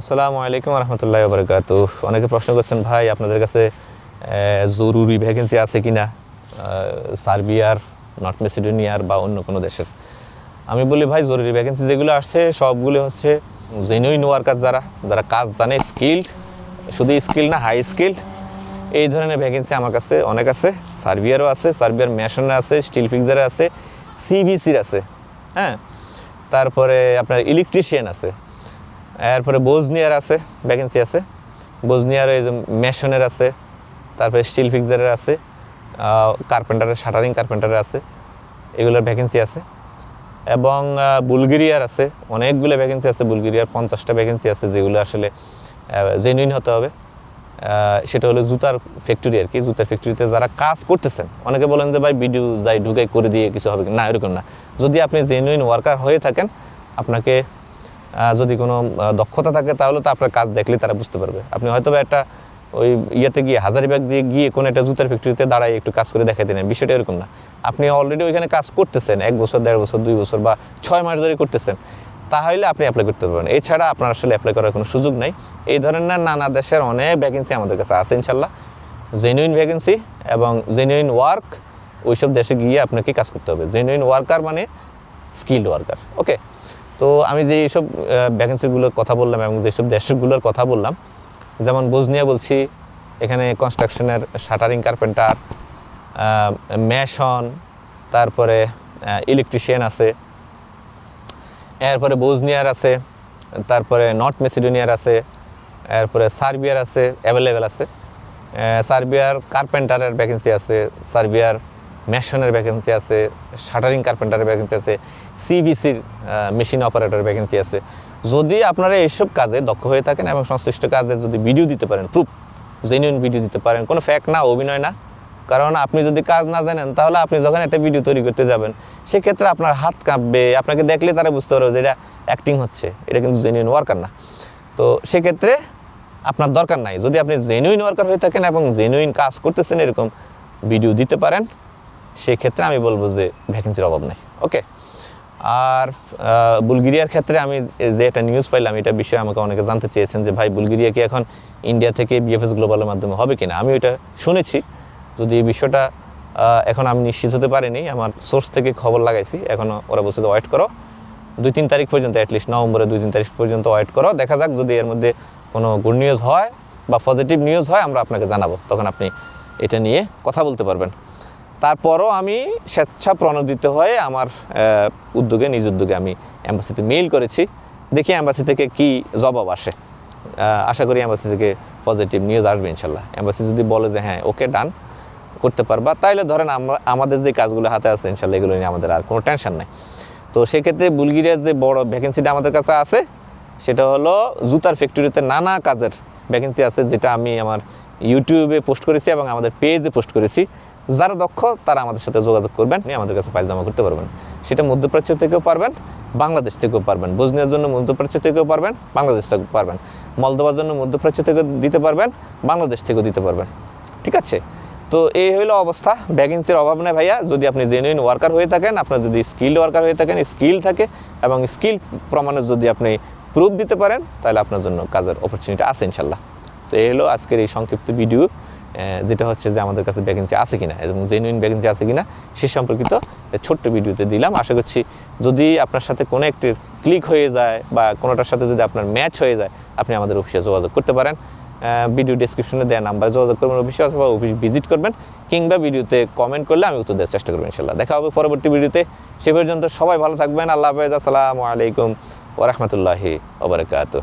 আসসালামু আলাইকুম রহমতুল্লাহ বরকাত অনেকে প্রশ্ন করছেন, ভাই, আপনাদের কাছে জরুরি ভ্যাকেন্সি আছে কি না সার্বিয়ার, নর্থ মেসিডোনিয়ার বা অন্য কোনো দেশের? আমি বলি, ভাই, জরুরি ভ্যাকেন্সি যেগুলো আসছে, সবগুলো হচ্ছে জেনুইন ওয়ার্কার যারা যারা কাজ জানে স্কিল্ড শুধু স্কিল না হাই স্কিল্ড এই ধরনের ভ্যাকেন্সি আমার কাছে অনেক আছে। সার্বিয়ারও আছে, সার্বিয়ার মেশনের আছে স্টিল ফিক্সারের আছে সিবিসির আছে হ্যাঁ? তারপরে আপনার ইলেকট্রিশিয়ান আছে এরপরে বোজনিয়ার আছে ভ্যাকেন্সি আছে। বোজনিয়ার এই যে মেশনের আছে, তারপরে স্টিল ফিক্সারের আছে কার্পেন্টারের শাটারিং কার্পেন্টারের আছে, এগুলোর ভ্যাকেন্সি আছে। এবং বুলগেরিয়ার আছে, অনেকগুলো ভ্যাকেন্সি আছে, বুলগেরিয়ার পঞ্চাশটা ভ্যাকেন্সি আছে, যেগুলো আসলে জেনুইন হতে হবে। সেটা হলো জুতার ফ্যাক্টরি আর কি, জুতার ফ্যাক্টরিতে যারা কাজ করতেছেন, অনেকে বলেন যে, ভাই ভিডিও যাই ঢুকাই করে দিয়ে কিছু হবে? না, এরকম না। যদি আপনি জেনুইন ওয়ার্কার হয়ে থাকেন, আপনাকে যদি কোনো দক্ষতা থাকে, তাহলে তো আপনার কাজ দেখলে তারা বুঝতে পারবে। আপনি হয়তো একটা ওই ইয়েতে গিয়ে হাজারিবাগ দিয়ে গিয়ে কোনো একটা জুতার ফ্যাক্টরিতে দাঁড়ায় একটু কাজ করে দেখাতে নেন। বিষয়টা এরকম না। আপনি অলরেডি ওইখানে কাজ করতেছেন, এক বছর, দেড় বছর, দুই বছর বা ছয় মাস ধরে করতেছেন, তাহলে আপনি অ্যাপ্লাই করতে পারবেন। এছাড়া আপনার আসলে অ্যাপ্লাই করার কোনো সুযোগ নাই। এই ধরনের নানা দেশের অনেক ভ্যাকেন্সি আমাদের কাছে আছে, ইনশাল্লাহ। জেনুইন ভ্যাকেন্সি এবং জেনুইন ওয়ার্ক ওইসব দেশে গিয়ে আপনাকে কাজ করতে হবে। জেনুইন ওয়ার্কার মানে স্কিল্ড ওয়ার্কার ওকে তো আমি যে এইসব ভ্যাকেন্সিগুলোর কথা বললাম এবং যেসব দেশগুলোর কথা বললাম, যেমন বোজনিয়া বলছি, এখানে কনস্ট্রাকশনের শাটারিং কার্পেন্টার মেশন তারপরে ইলেকট্রিশিয়ান আছে, এরপরে বোজনিয়ার আছে, তারপরে নর্থ মেসিডোনিয়ার আছে, এরপরে সার্বিয়ার আছে অ্যাভেলেবেল আছে সার্বিয়ার কার্পেন্টারের ভ্যাকেন্সি আছে, সার্বিয়ার মেশনের ভ্যাকেন্সি আছে, শাটারিং কার্পেন্টারের ভ্যাকেন্সি আছে সিবিসির মেশিন অপারেটরের ভ্যাকেন্সি আছে। যদি আপনারা এইসব কাজে দক্ষ হয়ে থাকেন এবং সংশ্লিষ্ট কাজে যদি ভিডিও দিতে পারেন প্রুফ জেনুইন ভিডিও দিতে পারেন, কোনো ফ্যাক্ট না, অভিনয় না, কারণ আপনি যদি কাজ না জানেন, তাহলে আপনি যখন একটা ভিডিও তৈরি করতে যাবেন, সেক্ষেত্রে আপনার হাত কাঁপবে, আপনাকে দেখলে তারা বুঝতে পারবে যে এটা অ্যাক্টিং হচ্ছে, এটা কিন্তু জেনুইন ওয়ার্কার না। তো সেক্ষেত্রে আপনার দরকার নাই। যদি আপনি জেনুইন ওয়ার্কার হয়ে থাকেন এবং জেনুইন কাজ করতেছেন এরকম ভিডিও দিতে পারেন। সেক্ষেত্রে আমি বলব যে ভ্যাকেন্সির অভাব নেই। ওকে আর বুলগেরিয়ার ক্ষেত্রে আমি যে একটা নিউজ পাইলাম, এটা বিষয়ে আমাকে অনেকে জানতে চেয়েছেন যে, ভাই, বুলগেরিয়া কি এখন ইন্ডিয়া থেকে বিএফএস গ্লোবালের মাধ্যমে হবে কিনা? আমি ওইটা শুনেছি। যদি এই বিষয়টা এখন আমি নিশ্চিত হতে পারিনি, আমার সোর্স থেকে খবর লাগাইছি এখনও ওরা বলছে যে ওয়েট করো। দুই তিন তারিখ পর্যন্ত অ্যাটলিস্ট নভেম্বরে দুই তিন তারিখ পর্যন্ত ওয়েট করো। দেখা যাক যদি এর মধ্যে কোনো গুড নিউজ হয় বা পজিটিভ নিউজ হয়, আমরা আপনাকে জানাব। তখন আপনি এটা নিয়ে কথা বলতে পারবেন। তারপরও আমি স্বেচ্ছা প্রণোদিত হয়ে আমার উদ্যোগে, নিজ উদ্যোগে আমি অ্যাম্বাসিতে মেইল করেছি। দেখি অ্যাম্বাসি থেকে কি জবাব আসে। আশা করি অ্যাম্বাসি থেকে পজিটিভ নিউজ আসবে ইনশাল্লাহ। অ্যাম্বাসি যদি বলে যে হ্যাঁ ওকে, ডান, করতে পারবা, তাইলে ধরেন আমরা, আমাদের যে কাজগুলো হাতে আছে, ইনশাল্লাহ এগুলো নিয়ে আমাদের আর কোনো টেনশন নাই। তো সেক্ষেত্রে বুলগেরিয়ার যে বড় ভ্যাকেন্সিটা আমাদের কাছে আছে, সেটা হলো জুতার ফ্যাক্টরিতে নানা কাজের ভ্যাকেন্সি আছে, যেটা আমি আমার ইউটিউবে পোস্ট করেছি এবং আমাদের পেজে পোস্ট করেছি। যারা দক্ষ, তারা আমাদের সাথে যোগাযোগ করবেন, নিয়ে আমাদের কাছে ফাইল জমা করতে পারবেন। সেটা মধ্যপ্রাচ্য থেকেও পারবেন, বাংলাদেশ থেকেও পারবেন। বজনিয়ার জন্য মধ্যপ্রাচ্য থেকেও পারবেন, বাংলাদেশ থেকেও পারবেন। মলদোবার জন্য মধ্যপ্রাচ্য থেকেও দিতে পারবেন, বাংলাদেশ থেকেও দিতে পারবেন। ঠিক আছে? তো এই হলো অবস্থা। ভ্যাকেন্সির অভাব নেই ভাইয়া। যদি আপনি জেনুইন ওয়ার্কার হয়ে থাকেন, আপনার যদি স্কিল ওয়ার্কার হয়ে থাকেন স্কিল থাকে এবং স্কিল প্রমাণে যদি আপনি প্রুফ দিতে পারেন, তাহলে আপনার জন্য কাজের অপরচুনিটি আছে ইনশাল্লাহ। তো এই হলো আজকের এই সংক্ষিপ্ত ভিডিও যেটা হচ্ছে যে আমাদের কাছে ভ্যাকেন্সি আছে কিনা, এবং জেনুইন ভ্যাকেন্সি আছে কিনা, সে সম্পর্কিত ছোট্ট ভিডিওতে দিলাম। আশা করছি যদি আপনার সাথে কোনো একটি ক্লিক হয়ে যায় বা কোনোটার সাথে যদি আপনার ম্যাচ হয়ে যায়, আপনি আমাদের অফিসে যোগাযোগ করতে পারেন। ভিডিও ডিসক্রিপশনে দেওয়া নাম্বারে যোগাযোগ করবেন অফিসে অথবা অফিস ভিজিট করবেন, কিংবা ভিডিওতে কমেন্ট করলে আমি উত্তর দেওয়ার চেষ্টা করব ইনশাল্লাহ দেখা হবে পরবর্তী ভিডিওতে। সে পর্যন্ত সবাই ভালো থাকবেন। আল্লাহ হাফেজ। আসসালামু আলাইকুম ওরহমতুল্লাহি ওবরাকাতুহ